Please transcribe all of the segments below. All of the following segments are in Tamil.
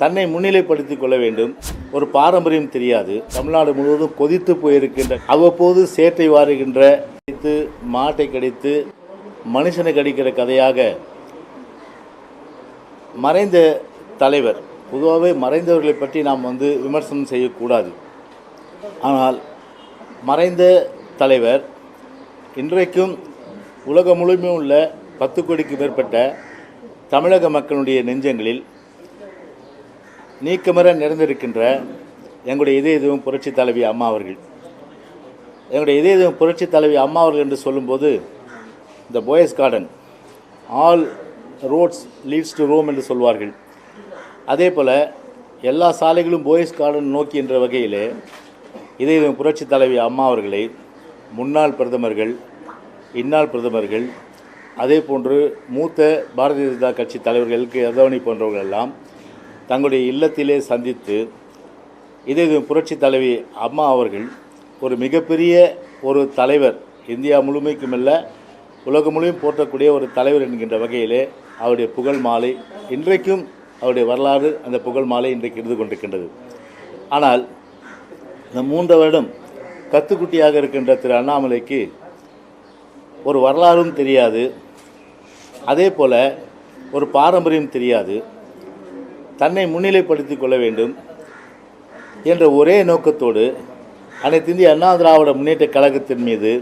தன்னை முன்னிலைப்படுத்திக் கொள்ள வேண்டும். ஒரு பாரம்பரியம் தெரியாது. தமிழ்நாடு முழுவதும் கொதித்து போயிருக்கின்ற அவ்வப்போது சேற்றை வாருகின்ற கடித்து மாட்டை கடித்து மனுஷனை கடிக்கிற கதையாக மறைந்த தலைவர். பொதுவாகவே மறைந்தவர்களை பற்றி நாம் வந்து விமர்சனம் செய்யக்கூடாது. ஆனால் மறைந்த தலைவர் இன்றைக்கும் உலகம் முழுமையும் உள்ள பத்து கோடிக்கு மேற்பட்ட தமிழக மக்களுடைய நெஞ்சங்களில் நீக்கமர நிறைந்திருக்கின்ற எங்களுடைய இதய தெய்வம் புரட்சி தலைவி அம்மா அவர்கள். எங்களுடைய இதய தெய்வம் புரட்சி தலைவி அம்மா அவர்கள் என்று சொல்லும்போது இந்த Poes Garden all roads leads to Rome என்று சொல்வார்கள். அதே போல் எல்லா சாலைகளும் போயஸ் கார்டன் நோக்கி என்ற வகையிலே இதய புரட்சி தலைவி அம்மா அவர்களை முன்னாள் பிரதமர்கள் இன்னாள் பிரதமர்கள் அதே போன்று மூத்த பாரதிய ஜனதா கட்சி தலைவர்களுக்கு எதவணி போன்றவர்கள் எல்லாம் தங்களுடைய இல்லத்திலே சந்தித்து இதே இது புரட்சி தலைவி அம்மா அவர்கள் ஒரு மிகப்பெரிய ஒரு தலைவர் இந்தியா முழுமைக்கும் அல்ல உலகம் முழுமையும் போற்றக்கூடிய ஒரு தலைவர் என்கின்ற வகையிலே அவருடைய புகழ் மாலை இன்றைக்கும் அவருடைய வரலாறு அந்த புகழ் மாலை இன்றைக்கு இருந்து கொண்டிருக்கின்றது. ஆனால் இந்த மூன்று வருடம் கத்துக்குட்டியாக இருக்கின்ற திரு அண்ணாமலைக்கு ஒரு வரலாறும் தெரியாது. அதே போல் ஒரு பாரம்பரியம் தெரியாது. தன்னை முன்னிலைப்படுத்திக் கொள்ள வேண்டும் என்ற ஒரே நோக்கத்தோடு அனைத்து இந்திய அண்ணா திராவிட முன்னேற்ற கழகத்தின் மீது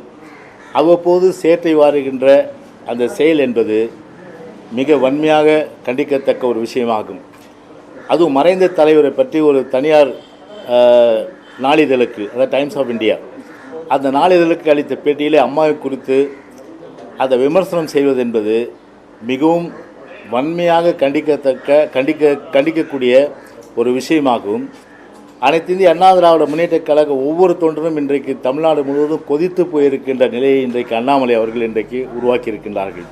அவ்வப்போது சேற்றை வாருகின்ற அந்த செயல் என்பது மிக வன்மையாக கண்டிக்கத்தக்க ஒரு விஷயமாகும். அதுவும் மறைந்த தலைவரை பற்றி ஒரு தனியார் நாளிதழுக்கு அதாவது டைம்ஸ் ஆஃப் இந்தியா அந்த நாளிதழுக்கு அளித்த பேட்டியிலே அம்மாவை குறித்து அதை விமர்சனம் செய்வது என்பது மிகவும் வன்மையாக கண்டிக்கத்தக்க கண்டிக்க கண்டிக்கக்கூடிய ஒரு விஷயமாகும் அனைத்து இந்திய அண்ணா திராவிட முன்னேற்றக் கழக ஒவ்வொரு தொண்டரும் இன்றைக்கு தமிழ்நாடு முழுவதும் கொதித்து போயிருக்கின்ற நிலையை இன்றைக்கு அண்ணாமலை அவர்கள் இன்றைக்கு உருவாக்கி இருக்கின்றார்கள்